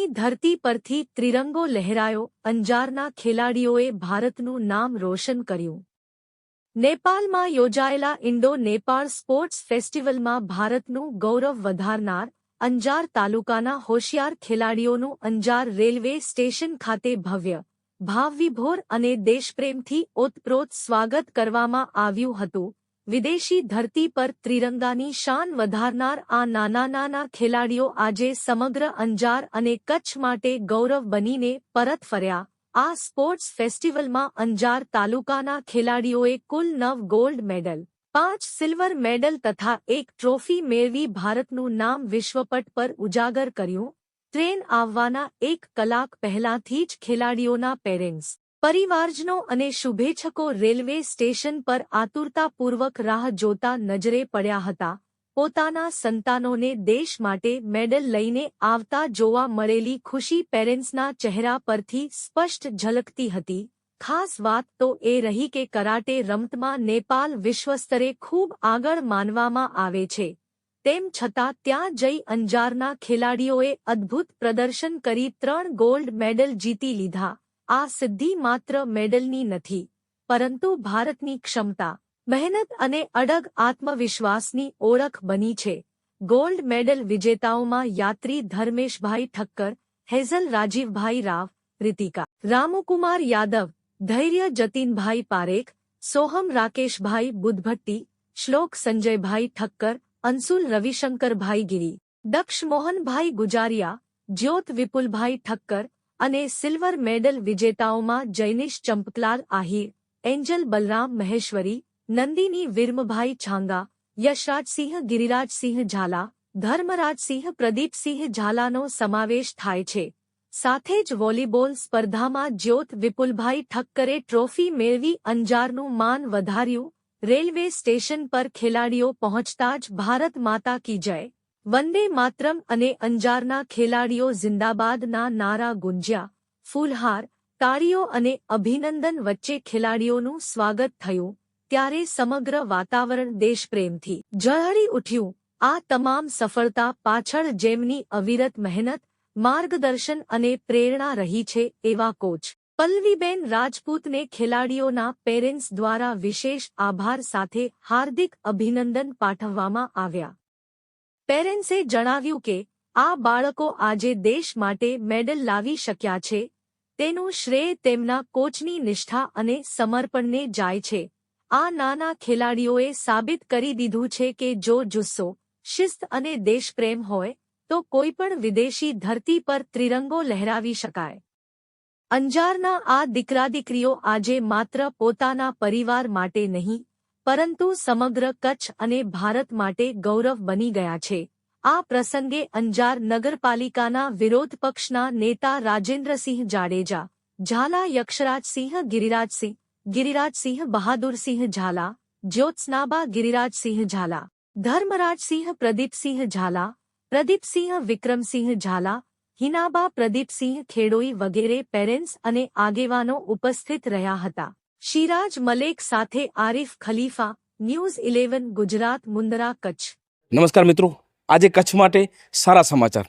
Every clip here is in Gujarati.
નેપાળની ધરતી પરથી ત્રિરંગો લહેરાયો, અંજારના ખેલાડીઓએ ભારતનું નામ રોશન કર્યું. નેપાળમાં યોજાયેલા ઇન્ડો નેપાળ સ્પોર્ટ્સ ફેસ્ટિવલમાં ભારતનું ગૌરવ વધારનાર, અંજાર તાલુકાના હોશિયાર ખેલાડીઓનું અંજાર રેલવે સ્ટેશન ખાતે ભવ્ય, ભાવવિભોર અને દેશપ્રેમથી ઓતપ્રોત સ્વાગત કરવામાં આવ્યું હતું. વિદેશી ધરતી પર ત્રિરંગાની શાન વધારનાર આ નાના નાના ખેલાડીઓ આજે સમગ્ર અંજાર અને કચ્છ માટે ગૌરવ બનીને પરત ફર્યા. આ સ્પોર્ટ્સ ફેસ્ટિવલમાં અંજાર તાલુકાના ખેલાડીઓએ કુલ નવ ગોલ્ડ મેડલ, પાંચ સિલ્વર મેડલ તથા એક ટ્રોફી મેળવી ભારતનું નામ વિશ્વપટ પર ઉજાગર કર્યું. ટ્રેન આવવાના એક કલાક પહેલાથી જ ખેલાડીઓના પેરેન્ટ્સ પરિવારજનો અને શુભેચ્છકો રેલવે સ્ટેશન પર આતુરતાપૂર્વક રાહ જોતા નજરે પડ્યા હતા. પોતાના સંતાનોને દેશ માટે મેડલ લઈને આવતા જોવા મળેલી ખુશી પેરેન્ટ્સના ચહેરા પરથી સ્પષ્ટ ઝલકતી હતી. ખાસ વાત તો એ રહી કે કરાટે રમતમાં નેપાલ વિશ્વસ્તરે ખૂબ આગળ માનવામાં આવે છે. તેમ છતાં ત્યાં જઈ અંજારના ખેલાડીઓએ અદ્ભુત પ્રદર્શન કરી ત્રણ ગોલ્ડ મેડલ જીતી લીધા. આ સિદ્ધિ માત્ર મેડલની નથી, પરંતુ ભારતની ક્ષમતા, મહેનત અને અડગ આત્મવિશ્વાસની ઓળખ બની છે. ગોલ્ડ મેડલ વિજેતાઓમાં યાત્રી ધર્મેશભાઈ ઠક્કર, હેઝલ રાજીવભાઈ રાવ, રીતિકા, રામુકુમાર યાદવ, ધૈર્ય જતીનભાઈ પારેખ, સોહમ રાકેશભાઈ બુધભટ્ટી, શ્લોક સંજયભાઈ ઠક્કર અંસુલ રવિશંકરભાઈ ગિરી દક્ષ મોહનભાઈ ગુજારિયા, જ્યોત વિપુલભાઈ ઠક્કર અને સિલ્વર મેડલ વિજેતાઓમાં જૈનિશ ચંપકલાલ આહિર એન્જલ બલરામ મહેશ્વરી, નંદિની વિર્મભાઈ છાંગા યશરાજસિંહ ગિરિરાજસિંહ ઝાલા ધર્મરાજસિંહ પ્રદીપસિંહ ઝાલાનો સમાવેશ થાય છે. સાથે જ વોલીબોલ સ્પર્ધામાં જ્યોત વિપુલભાઈ ઠક્કરે ટ્રોફી મેળવી અંજારનું માન વધાર્યું, રેલવે સ્ટેશન પર ખેલાડીઓ પહોંચતા જ ભારત માતા કી જય. વંદે માતરમ અને અંજારના ખેલાડીઓ જિંદાબાદના નારા ગુંજ્યા. ફૂલહાર, તાળીઓ અને અભિનંદન વચ્ચે ખેલાડીઓનું સ્વાગત થયું. ત્યારે સમગ્ર વાતાવરણ દેશપ્રેમથી ઝળહળી ઉઠ્યું. આ તમામ સફળતા પાછળ જેમની અવિરત મહેનત, માર્ગદર્શન અને પ્રેરણા રહી છે એવા કોચ પલ્લવીબેન રાજપૂતને ખેલાડીઓના પેરેન્ટ્સ દ્વારા વિશેષ આભાર સાથે હાર્દિક અભિનંદન પાઠવવામાં આવ્યા. પેરેન્ટ્સે જણાવ્યું કે, આ બાળકો આજે દેશ માટે મેડલ લાવી શક્યા છે. તેનું શ્રેય તેમના કોચની નિષ્ઠા અને સમર્પણને જાય છે. આ નાના ખેલાડીઓએ સાબિત કરી દીધું છે કે જો જુસ્સો, શિસ્ત અને દેશપ્રેમ હોય, તો કોઈપણ વિદેશી ધરતી પર ત્રિરંગો લહેરાવી શકાય. અંજારના આ દીકરા દીકરીઓ આજે માત્ર પોતાના પરિવાર માટે નહીં પરંતુ સમગ્ર કચ્છ અને ભારત માટે ગૌરવ બની ગયા છે. આ પ્રસંગે અંજાર નગરપાલિકાના વિરોધ પક્ષના નેતા રાજેન્દ્રસિંહ જાડેજા, ઝાલા યક્ષરાજસિંહ ગિરિરાજસિંહ ગિરિરાજસિંહ બહાદુરસિંહ ઝાલા, જ્યોત્સનાબા ગિરિરાજસિંહ ઝાલા, ધર્મરાજસિંહ પ્રદીપસિંહ ઝાલા, પ્રદીપસિંહ વિક્રમસિંહ ઝાલા, હિનાબા પ્રદીપસિંહ ખેડોઈ વગેરે પેરેન્ટ્સ અને આગેવાનો ઉપસ્થિત રહ્યા હતા. શિરાજ મલેક સાથે આરિફ ખલીફા, ન્યૂઝ ઇલેવન, ગુજરાત મુંદરા કચ્છ. નમસ્કાર મિત્રો. આજે કચ્છ માટે સારા સમાચાર.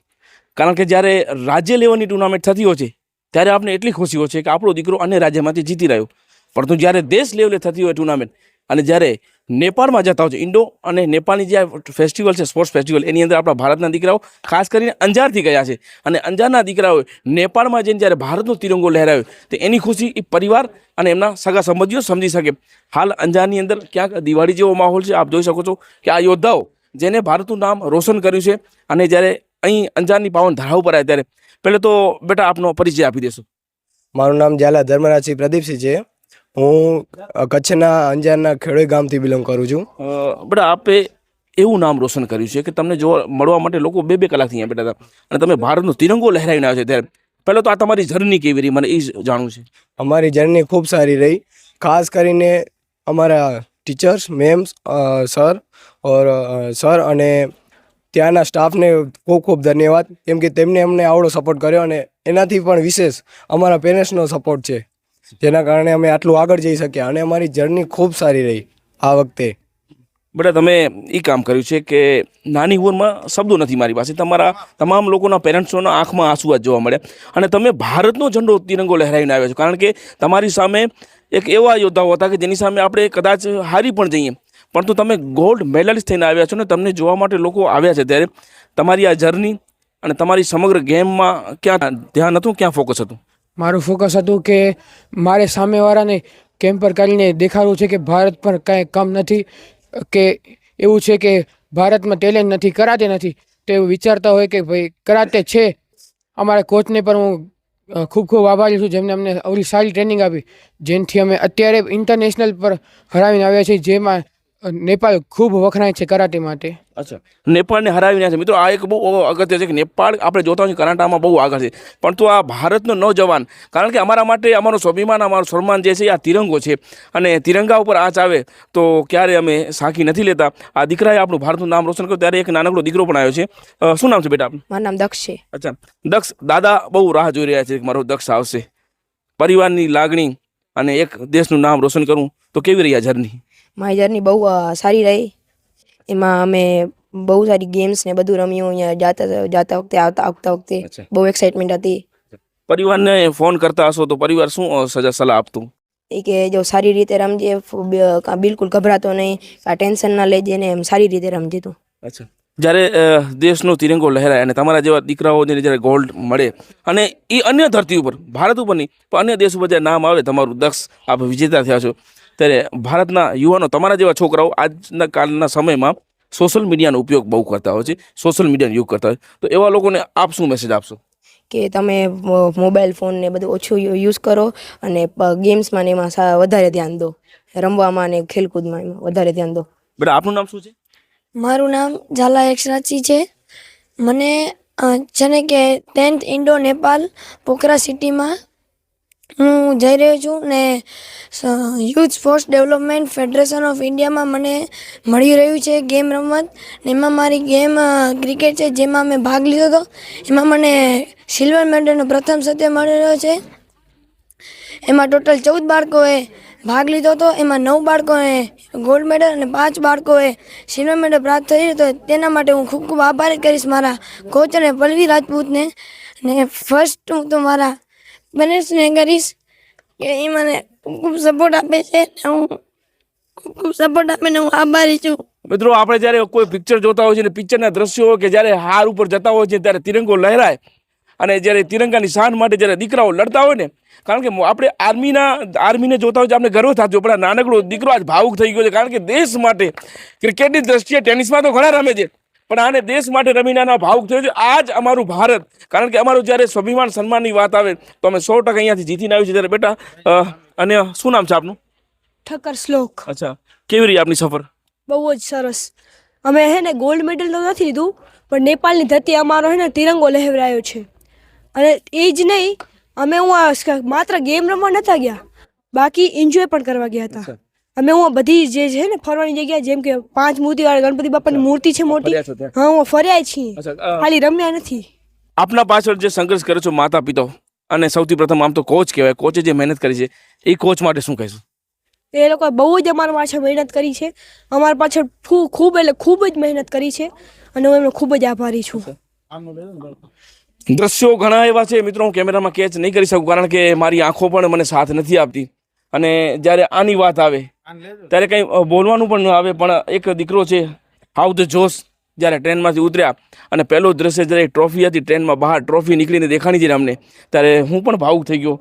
કારણ કે જ્યારે રાજ્ય લેવલની ટુર્નામેન્ટ થતી હોય છે, ત્યારે આપણે એટલી ખુશી હોય છે કે આપણો દીકરો અન્ય રાજ્યમાંથી જીતી રહ્યો. પરંતુ જ્યારે દેશ લેવલે થતી હોય ટુર્નામેન્ટ અને જ્યારે નેપાળમાં જતા હોય છે. ઇન્ડો અને નેપાળની જે ફેસ્ટિવલ છે સ્પોર્ટ્સ ફેસ્ટિવલ એની અંદર આપણા ભારતના દીકરાઓ ખાસ કરીને અંજારથી ગયા છે. અને અંજારના દીકરાઓએ નેપાળમાં જઈને જ્યારે ભારતનો તિરંગો લહેરાયો તો એની ખુશી એ પરિવાર અને એમના સગા સંબંધીઓ સમજી શકે. હાલ અંજારની અંદર ક્યાંક દિવાળી જેવો માહોલ છે. આપ જોઈ શકો છો કે આ યોદ્ધાઓ જેને ભારતનું નામ રોશન કર્યું છે અને જ્યારે અહીં અંજારની પાવન ધરા ઉપર આવ્યા ત્યારે. પહેલાં તો બેટા આપનો પરિચય આપી દેશો. મારું નામ ઝાલા ધર્મરાજસિંહ પ્રદીપસિંહ છે. હું કચ્છના અંજારના ખેડોઈ ગામથી બિલોંગ કરું છું. બટ આપે એવું નામ રોશન કર્યું છે કે તમને જોવા મળવા માટે લોકો બે બે કલાકથી અહીંયા બેઠા હતા અને તમે ભારતનો તિરંગો લહેરાવીને આવ્યો છે ત્યારે. પહેલાં તો આ તમારી જર્ની કેવી રહી? મને એ જાણવું છે. અમારી જર્ની ખૂબ સારી રહી. ખાસ કરીને અમારા ટીચર્સ મેમ્સ સર ઓર સર અને ત્યાંના સ્ટાફને ખૂબ ખૂબ ધન્યવાદ. કેમ કે તેમને અમને આવડો સપોર્ટ કર્યો અને એનાથી પણ વિશેષ અમારા પેરેન્ટ્સનો સપોર્ટ છે. જેના કારણે અમે આટલું આગળ જઈ શક્યા અને અમારી જર્ની ખૂબ સારી રહી આ વખતે. બેટા તમે એ કામ કર્યું છે કે નાની ઉંમરમાં શબ્દો નથી મારી પાસે. તમારા તમામ લોકોના પેરેન્ટ્સોના આંખમાં આંસુ જ જોવા મળ્યા. અને તમે ભારતનો ઝંડો તિરંગો લહેરાવીને આવ્યા છો. કારણ કે તમારી સામે એક એવા યોદ્ધાઓ હતા કે જેની સામે આપણે કદાચ હારી પણ જઈએ. પરંતુ તમે ગોલ્ડ મેડલિસ્ટ થઈને આવ્યા છો ને તમને જોવા માટે લોકો આવ્યા છે ત્યારે તમારી આ જર્ની અને તમારી સમગ્ર ગેમમાં ક્યાં ધ્યાન હતું, ક્યાં ફોકસ હતું? મારું ફોકસ હતું કે મારે સામેવાળાને કેમ્પર કરીને દેખાડવું છે કે ભારત પર કાંઈ કમ નથી, કે એવું છે કે ભારતમાં ટેલેન્ટ નથી, કરાતે નથી. તો એવું વિચારતા હોય કે ભાઈ, કરાતે છે. અમારા કોચને પણ હું ખૂબ ખૂબ આભારી છું જેમને અમને આવડી સારી ટ્રેનિંગ આપી, જેનાથી અમે અત્યારે ઇન્ટરનેશનલ પર હરાવીને આવ્યા છીએ, જેમાં નેપાળ ખૂબ વખણાય છે કરાટે માટે. અચ્છા. નેપાળને હરાવીને છે. મિત્રો આ એક બહુ અગત્ય છે કે નેપાળ આપણે જોતા હોઈએ કરાટામાં બહુ આગળ છે. પણ તો આ ભારતનો જવાન કારણ કે અમારા માટે અમારું સ્વાભિમાન અમારું સન્માન જે છે એ આ તિરંગો છે. અને તિરંગા ઉપર આંચ આવે તો ક્યારે અમે સાખી નથી લેતા. આ દીકરાએ આપણું ભારતનું નામ રોશન કર્યું. ત્યારે એક નાનકડો દીકરો પણ આવ્યો છે. શું નામ છે બેટા મારું નામ દક્ષ છે. અચ્છા. દક્ષ દાદા બહુ રાહ જોઈ રહ્યા છે કે મારો દક્ષ આવશે. પરિવારની લાગણી અને એક દેશનું નામ રોશન કરવું તો કેવી રહી આ જર્ની? મારી જર્ની બહુ સારી રહી. એમાં અમે બહુ સારી ગેમ્સ ને બધું રમ્યું અહીંયા જાતા જાતા વખતે આવતા આવતા વખતે બહુ એક્સાઇટમેન્ટ હતી. પરિવારને ફોન કરતા હશો તો પરિવાર શું સજા સલાહ આપતું? એ કે જો સારી રીતે રમજે બિલકુલ ગભરાતો નહીં કાં ટેન્શન ના લેજે ને એમ સારી રીતે રમજે તું. અચ્છા. જ્યારે દેશનો તિરંગો લહેરાય અને તમારા જેવા દીકરાઓને જ્યારે ગોલ્ડ મળે અને એ અન્ય ધરતી ઉપર ભારત ઉપર નહીં પણ અન્ય દેશ ઉપર જ્યારે નામ આવે તમારું દક્ષ આપ વિજેતા થયા છો ત્યારે ભારતના યુવાનો તમારા જેવા છોકરાઓ આજના કાલના સમયમાં સોશિયલ મીડિયાનો ઉપયોગ બહુ કરતા હોય છે. સોશિયલ મીડિયાનો યુગ કરતા હોય. તો એવા લોકોને આપ શું મેસેજ આપશો? કે તમે મોબાઈલ ફોન ને બધું ઓછું યુઝ કરો અને ગેમ્સમાં ને એમાં સા- વધારે ધ્યાન દો. રમવામાં ને ખેલકૂદમાં એમાં વધારે ધ્યાન દો. બરાબર આપનું નામ શું છે? મારું નામ ઝાલા એક્સરાચી છે. મને છે ને કે ટેન્થ ઇન્ડો નેપાલ પોખરા સિટીમાં હું જઈ રહ્યો છું ને youth sports development federation of ઇન્ડિયામાં મને મળી રહ્યું છે ગેમ રમત ને એમાં મારી ગેમ ક્રિકેટ છે, જેમાં મેં ભાગ લીધો હતો. એમાં મને સિલ્વર મેડલનો પ્રથમ સત્ય મળેલો છે. એમાં ટોટલ ચૌદ બાળકોએ ભાગ લીધો હતો. એમાં નવ બાળકોએ ગોલ્ડ મેડલ અને પાંચ બાળકોએ સિલ્વર મેડલ પ્રાપ્ત થઈ તો તેના માટે હું ખૂબ ખૂબ આભાર કરીશ મારા કોચ અને પલ્લવી રાજપૂતને. ને ફર્સ્ટ હું તો મારા ગણેશને કરીશ કે એ મને ખૂબ સપોર્ટ આપે છે ને હું ખૂબ સપોર્ટ આપીને હું આભારી છું. મિત્રો, આપણે જ્યારે કોઈ પિક્ચર જોતા હોય છે ને પિક્ચરના દ્રશ્યો કે જ્યારે હાર ઉપર જતા હોય છે ત્યારે તિરંગો લહેરાય અને જ્યારે તિરંગાની શાન માટે જ્યારે દીકરાઓ લડતા હોય ને, કારણ કે આપણે આર્મીના આર્મીને જોતા હોય છે, આપણે ગર્વ થતો પણ નાનકડો દીકરો આજ ભાવુક થઈ ગયો છે, કારણ કે દેશ માટે ક્રિકેટની દ્રષ્ટિએ ટેનિસમાં તો ઘણા રમે છે. પણ આને દેશ માટે રમીનાના ભાવુક થયો છે. આ જ અમારું ભારત. કારણ કે અમારું જ્યારે સ્વાભિમાન સન્માનની વાત આવે તો અમે સો ટકા અહીંયાથી જીતીને આવ્યું છે ત્યારે બેટા અને શું નામ છે આપનું? ઠક્કર શ્લોક. અચ્છા. કેવી રહી આપની સફર? બહુ જ સરસ. અમે હે ને ગોલ્ડ મેડલ તો નથી લીધું પણ નેપાળની ધરતી અમારો હે ને તિરંગો લહેરાયો છે. અને એ જ નહીં અમે હું માત્ર ગેમ રમવા નતા ગયા બાકી એન્જોય પણ કરવા ગયા હતા. અમે હું બધી જે છે ને ફરવાની જગ્યા જેમ કે પાંચ મૂર્તિ વાળા ગણપતિ બાપાની મૂર્તિ છે મોટી? હા હું ફર્યા છીએ. ખાલી રમ્યા નથી. આપના પાછળ જે સંઘર્ષ કરે છો માતા પિતા અને સૌથી પ્રથમ આમ તો કોચ કહેવાય. કોચે જે મહેનત કરી છે એ કોચ માટે શું કહેશું? એ લોકોએ બહુ જ અમારા પાછળ મહેનત કરી છે. અમારા પાછળ ખૂબ એટલે ખૂબ જ મહેનત કરી છે. અને હું એમનો ખૂબ જ આભારી છું. દ્રશ્યો ઘણા એવા છે. મિત્રો હું કેમેરામાં કેચ નહીં કરી શકું કારણ કે મારી આંખો પણ મને સાથ નથી આપતી. અને જ્યારે આની વાત આવે ત્યારે કંઈ બોલવાનું પણ ન આવે પણ એક દીકરો છે હાઉ ધ જોશ જ્યારે ટ્રેનમાંથી ઉતર્યા અને પહેલો દ્રશ્ય જ્યારે ટ્રોફી હતી ટ્રેનમાં બહાર ટ્રોફી નીકળીને દેખાણી છે અમને ત્યારે હું પણ ભાવુક થઈ ગયો.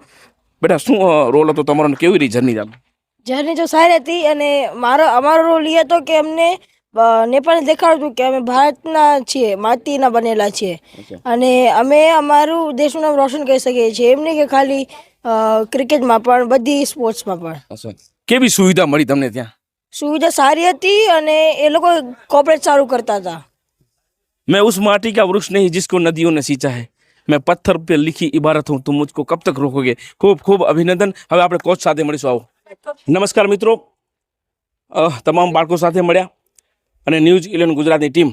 બેટા શું રોલ હતો તમારો કેવી રહી જર્ની ચાલુ? જર્ની તો સારી હતી અને મારો અમારો રોલ એ હતો કે અમને નેપાળને દેખાડ્યું હતું કે અમે ભારતના છીએ માટીના બનેલા છીએ. અને અમે અમારું દેશનું નામ રોશન કરી શકીએ છીએ. એમ નહીં કે ખાલી ક્રિકેટમાં પણ બધી સ્પોર્ટ્સમાં પણ. કેવી સુવિધા મળી તમને ત્યાં? સુવિધા સારી હતી અને એ લોકો કોપરેટ સારું કરતા હતા. મેં ઉસ માટી કા વૃક્ષ નહીં જિસકો નદીઓ ને સિંચા હે મેં પથ્થર પર લીખી ઇબારત હું તું મુજકો કબ તક રોકોગે. ખૂબ ખૂબ અભિનંદન. હવે આપણે કોચ સાથે મળીશું. આવો. નમસ્કાર મિત્રો. તમામ બાળકો સાથે મળ્યા. અને ન્યૂઝ ઇલેવન ગુજરાતની ટીમ.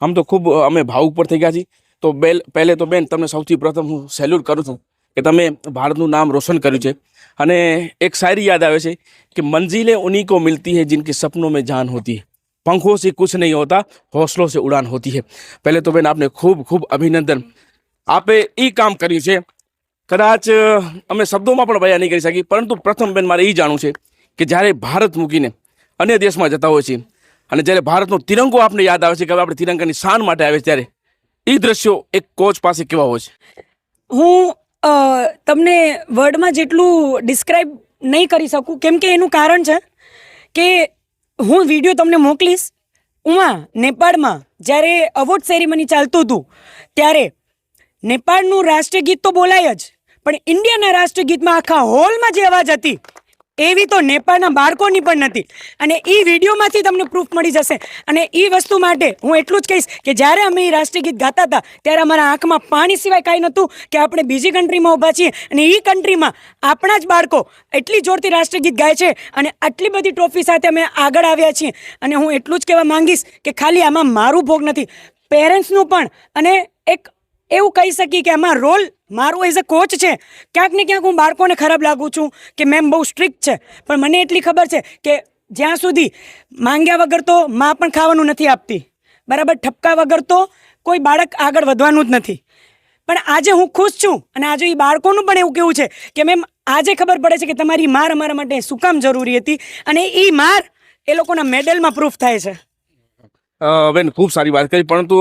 આમ તો ખૂબ અમે ભાવ ઉપર થઈ ગયા છીએ. તો બેલ પહેલે તો બેન તમને સૌથી પ્રથમ હું સેલ્યુટ કરું છું. કે તમે ભારતનું નામ રોશન કર્યું છે. અને એક શાયરી યાદ આવે છે કે મંજિલે ઉની કો મિલતી હૈ જિનકે સપનો મેં જાન હોતી है पंखों से कुछ नहीं होता हौसलों से उड़ान होती है पहले तो बेन आपने ખૂબ ખૂબ અભિનંદન. આપે એ કામ કર્યું છે. કદાચ અમે શબ્દોમાં પણ બયા નહીં કરી શકી, પરંતુ પ્રથમ બેન મારે એ જાણવું છે કે જ્યારે ભારત મૂકીને અન્ય દેશમાં જતા હોય છે, અને જ્યારે ભારતનો તિરંગો આપને યાદ આવે છે કે હવે આપણે તિરંગાની શાન માટે આવે છે ત્યારે એ દ્રશ્યો એક કોચ પાસે કેવા હોય છે? હું તમને વર્ડમાં જેટલું ડિસ્ક્રાઇબ નહીં કરી શકું, કેમ કે એનું કારણ છે કે હું વીડિયો તમને મોકલીશ. ઉમા, નેપાળમાં જ્યારે અવોર્ડ સેરેમની ચાલતું હતું, ત્યારે નેપાળનું રાષ્ટ્રીય ગીત તો બોલાય જ, પણ ઇન્ડિયાના રાષ્ટ્રીય ગીતમાં આખા હોલમાં જે અવાજ હતી એવી તો નેપાળના બાળકોની પણ નથી. અને એ વિડીયોમાંથી તમને પ્રૂફ મળી જશે. અને એ વસ્તુ માટે હું એટલું જ કહીશ કે જ્યારે અમે એ રાષ્ટ્રીય ગીત ગાતા હતા, ત્યારે અમારા આંખમાં પાણી સિવાય કાંઈ નહોતું કે આપણે બીજી કન્ટ્રીમાં ઊભા છીએ. અને એ કન્ટ્રીમાં આપણા જ બાળકો એટલી જોરથી રાષ્ટ્રીય ગીત ગાય છે અને આટલી બધી ટ્રોફી સાથે અમે આગળ આવ્યા છીએ. અને હું એટલું જ કહેવા માંગીશ કે ખાલી આમાં મારું ભોગ નથી. પેરેન્ટ્સનું પણ અને એક એવું કહી શકીએ કે આમાં રોલ મારો એઝ અ કોચ છે. ક્યાંક ને ક્યાંક હું બાળકોને ખરાબ લાગું છું કે મેમ બહુ સ્ટ્રિક્ટ છે. પણ મને એટલી ખબર છે કે જ્યાં સુધી માંગ્યા વગર તો માં પણ ખાવાનું નથી આપતી. બરાબર, ઠપકા વગર તો કોઈ બાળક આગળ વધવાનું જ નથી. પણ આજે હું ખુશ છું અને આજે એ બાળકોનું પણ એવું કેવું છે કે મેમ આજે ખબર પડે છે કે તમારી માર અમારા માટે શું કામ જરૂરી હતી અને એ માર એ લોકોના મેડલમાં પ્રૂફ થાય છે. બેન, ખૂબ સારી વાત કરી. પરંતુ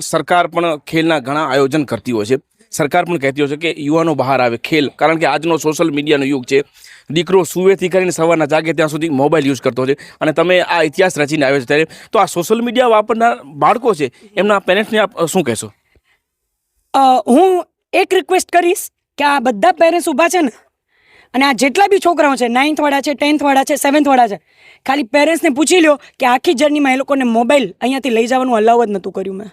સરકાર પણ ખેલના ઘણા આયોજન કરતી હોય છે. સરકાર પણ કહેતી હોય છે કે યુવાનો બહાર આવે ખેલ. કારણ કે આજનો સોશિયલ મીડિયાનો યુગ છે. દીકરો સુવેથી કરીને સવારના જાગે ત્યાં સુધી મોબાઈલ યુઝ કરતો છે. અને તમે આ ઇતિહાસ રચીને આવ્યો છે ત્યારે. તો આ સોશિયલ મીડિયા વાપરનાર બાળકો છે. એમના પેરેન્ટ્સને આપ શું કહેશો? હું એક રિક્વેસ્ટ કરીશ કે આ બધા પેરેન્ટ્સ ઊભા છે ને. અને આ જેટલા બી છોકરાઓ છે નાઇન્થવાળા છે ટેન્થવાળા છે સેવન્થવાળા છે ખાલી પેરેન્ટ્સને પૂછી લો કે આખી જર્નીમાં એ લોકોને મોબાઈલ અહીંયાથી લઈ જવાનું અલાવ જ નહોતું કર્યું મેં.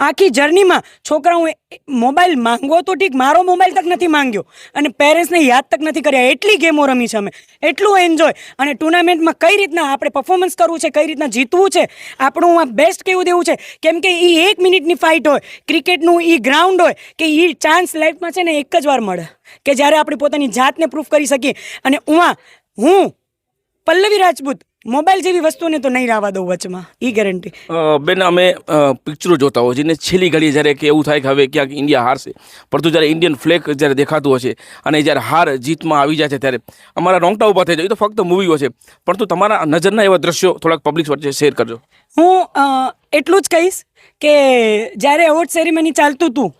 આખી જર્નીમાં છોકરાઓ મોબાઈલ માંગવો તો ઠીક, મારો મોબાઈલ તક નથી માંગ્યો. અને પેરેન્ટ્સને યાદ તક નથી કર્યા. એટલી ગેમો રમી છે અમે. એટલું એન્જોય અને ટુર્નામેન્ટમાં કઈ રીતના આપણે પરફોર્મન્સ કરવું છે, કઈ રીતના જીતવું છે, આપણું આ બેસ્ટ કેવું દેવું છે? કેમ કે એ એક મિનિટની ફાઇટ હોય ક્રિકેટનું એ ગ્રાઉન્ડ હોય, કે એ ચાન્સ લાઈફમાં છે ને એક જ વાર મળે. કે જ્યારે આપણે પોતાની જાતને પ્રૂફ કરી શકીએ. અને ઉમાં હું પલ્લવી રાજપૂત મોબાઈલ જેવી વસ્તુને તો નહીં રાવા દઉં વચમાં એ ગેરંટી બેન અમે પિક્ચરો જોતા હોય છે ને છેલ્લી ઘડી જ્યારે કે એવું થાય કે હવે ક્યાંક ઇન્ડિયા હારશે પરંતુ જ્યારે ઇન્ડિયન ફ્લેગ જ્યારે દેખાતું હશે અને જ્યારે હાર જીતમાં આવી જાય છે ત્યારે અમારા રોંગટા ઊભા થઈ જાય તો ફક્ત મૂવીઓ છે. પરંતુ તમારા નજરના એવા દ્રશ્યો થોડાક પબ્લિક વચ્ચે શેર કરજો. હું એટલું જ કહીશ કે જ્યારે એવોર્ડ સેરેમની ચાલતું હતું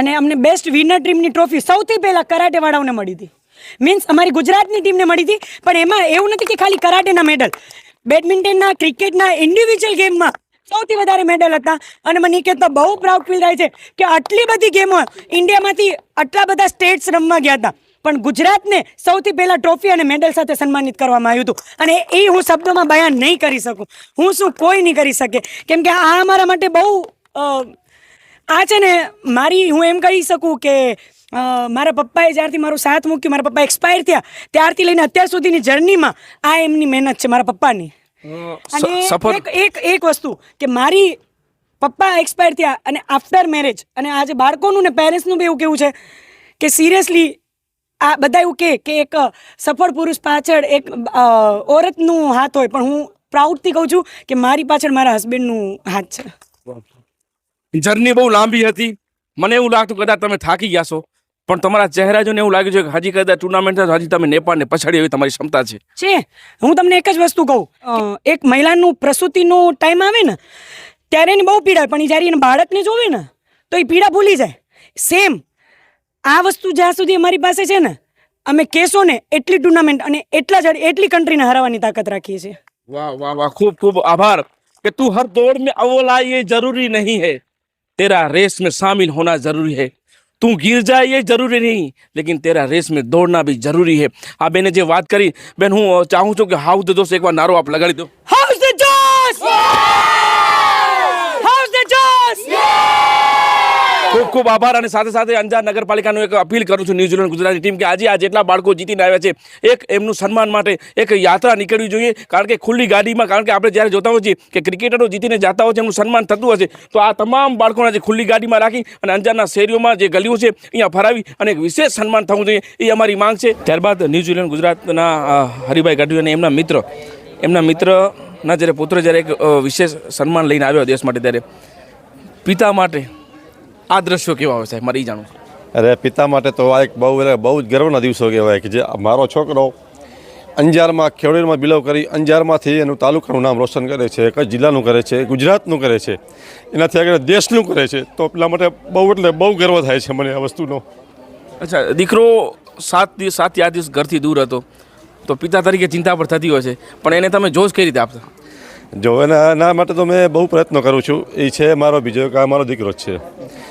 અને અમને બેસ્ટ વિનર ટીમની ટ્રોફી સૌથી પહેલાં કરાટેવાળાઓને મળી હતી. મીન્સ અમારી ગુજરાતની ટીમને મળી હતી, પણ એમાં એવું નથી કે ખાલી કરાટેના મેડલ બેડમિન્ટનના ક્રિકેટના ઇન્ડિવિજ્યુઅલ ગેમમાં સૌથી વધારે મેડલ હતા. અને મને કહેતા બહુ પ્રાઉડ ફીલ થાય છે કે આટલી બધી ગેમો ઇન્ડિયામાંથી આટલા બધા સ્ટેટ્સ રમવા ગયા હતા. પણ ગુજરાતને સૌથી પહેલા ટ્રોફી અને મેડલ સાથે સન્માનિત કરવામાં આવ્યું હતું. અને એ હું શબ્દોમાં બયાન નહીં કરી શકું. હું શું કોઈ નહીં કરી શકે. કેમ કે આ અમારા માટે બહુ આ છે ને મારી હું એમ કહી શકું કે મારા પપ્પાએ જ્યારથી મારો સાથ મૂક્યો મારા પપ્પા એક્સપાયર થયા ત્યારથી લઈને અત્યાર સુધીની જર્નીમાં આ એમની મહેનત છે મારા પપ્પાની. અને એક એક એક વસ્તુ કે મારી પપ્પા એક્સપાયર થયા અને આફ્ટર મેરેજ અને આજે બાળકોનું ને પેરેન્ટ્સનું બી એવું કેવું છે કે સિરિયસલી આ બધા એવું કે કે એક સફળ પુરુષ પાછળ એક ઓરતનું હાથ હોય. પણ હું પ્રાઉડથી કહું છું કે મારી પાછળ મારા હસબન્ડનું હાથ છે. જર્ની બહુ લાંબી હતી. મને એવું લાગતું કદાચ તમે થાકી ગયા છો. પણ તમારા ચહેરા જોને એવું લાગ્યું છે કે હજી કદાચ ટુર્નામેન્ટ થાય હજી તમે નેપાળને પછાડી એવી તમારી ક્ષમતા છે. છે હું તમને એક જ વસ્તુ કહું. એક મહિલાનું પ્રસૂતિનો ટાઈમ આવે ને ત્યારે એની બહુ પીડા પણ જ્યારે એને બાળકને જોવે ને તો એ પીડા ભૂલી જાય. સેમ આ વસ્તુ જ્યાં સુધી અમારી પાસે છે ને અમે કેસોને એટલી ટુર્નામેન્ટ અને એટલા જ એટલી કન્ટ્રીને હરાવવાની તાકાત રાખીએ છીએ. વાહ વાહ વાહ ખૂબ ખૂબ આભાર કે તું હર દોડ મેં અવોલા એ જરૂરી નહીં હે. તેરા રેસ મેં શામિલ હોના જરૂરી હૈ. તું ગીર જાય એ જરૂરી નહીં લેકિન તેરા રેસ में દોડના भी જરૂરી है આ બેને જે વાત કરી બેન હું અ, ચાહું છું કે હાઉ ધ જોશ એકવાર નારો આપ લગાડી દો હાઉસ ધ જોશ ખૂબ ખૂબ આભાર અને સાથે સાથે અંજાર નગરપાલિકાનું એક અપીલ કરું છું ન્યૂઝીલેન્ડ ગુજરાતની ટીમ કે આજે આ જેટલા બાળકો જીતીને આવ્યા છે, એક એમનું સન્માન માટે એક યાત્રા નીકળવી જોઈએ. કારણ કે ખુલ્લી ગાડીમાં, કારણ કે આપણે જ્યારે જોતા હોઈએ છીએ કે ક્રિકેટરો જીતીને જતા હોય છે, એમનું સન્માન થતું હશે, તો આ તમામ બાળકોને જે ખુલ્લી ગાડીમાં રાખી અને અંજારના શેરીઓમાં જે ગલીઓ છે, અહીંયા ફરાવી અને એક વિશેષ સન્માન થવું જોઈએ, એ અમારી માંગ છે. ત્યારબાદ ન્યૂઝીલેન્ડ ગુજરાતના હરિભાઈ ગઢવી અને એમના મિત્ર, એમના મિત્રના જ્યારે પુત્ર જ્યારે એક વિશેષ સન્માન લઈને આવ્યો દેશ માટે ત્યારે, પિતા માટે આ દ્રશ્યો કેવા હોય સાહેબ? મારે એ જાણવું અરે પિતા માટે તો આ એક બહુ એટલે બહુ જ ગર્વના દિવસો કહેવાય કે જે મારો છોકરો અંજારમાં ખેડૂતમાં બિલોવ કરી અંજારમાંથી એનું તાલુકાનું નામ રોશન કરે છે કચ્છ જિલ્લાનું કરે છે ગુજરાતનું કરે છે એનાથી આગળ દેશનું કરે છે. તો પેલા માટે બહુ એટલે બહુ ગર્વ થાય છે મને આ વસ્તુનો. અચ્છા દીકરો સાત દિવસ સાત આઠ દિવસ ઘરથી દૂર હતો. તો પિતા તરીકે ચિંતા પણ થતી હોય છે. પણ એને તમે જોશ કઈ રીતે આપતા? જો એના માટે તો મેં બહુ પ્રયત્ન કરું છું. એ છે મારો બીજો કે આ મારો દીકરો જ છે.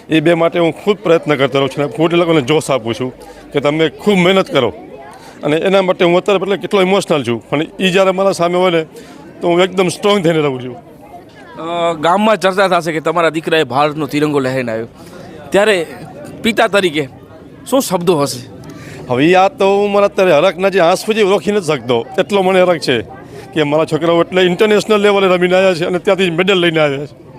એ બે માટે હું ખૂબ પ્રયત્ન કરતો રહું છું એ લોકોને જોશ આપું છું કે તમે ખૂબ મહેનત કરો. અને એના માટે હું અત્યારે એટલે કેટલો ઇમોશનલ છું. પણ એ જ્યારે મારા સામે હોય ને તો હું એકદમ સ્ટ્રોંગ થઈને રહું છું. ગામમાં ચર્ચા થશે કે તમારા દીકરાએ ભારતનો તિરંગો લહેરાઈને આવ્યો. ત્યારે પિતા તરીકે શું શબ્દો હશે? હવે આ તો હું મારા અત્યારે હરકના જે આંસુ જે રોકી નથી શકતો. એટલો મને હરક છે. કે મારા છોકરાઓ એટલે ઇન્ટરનેશનલ લેવલે રમીને આવ્યા છે અને ત્યાંથી મેડલ લઈને આવ્યા છે.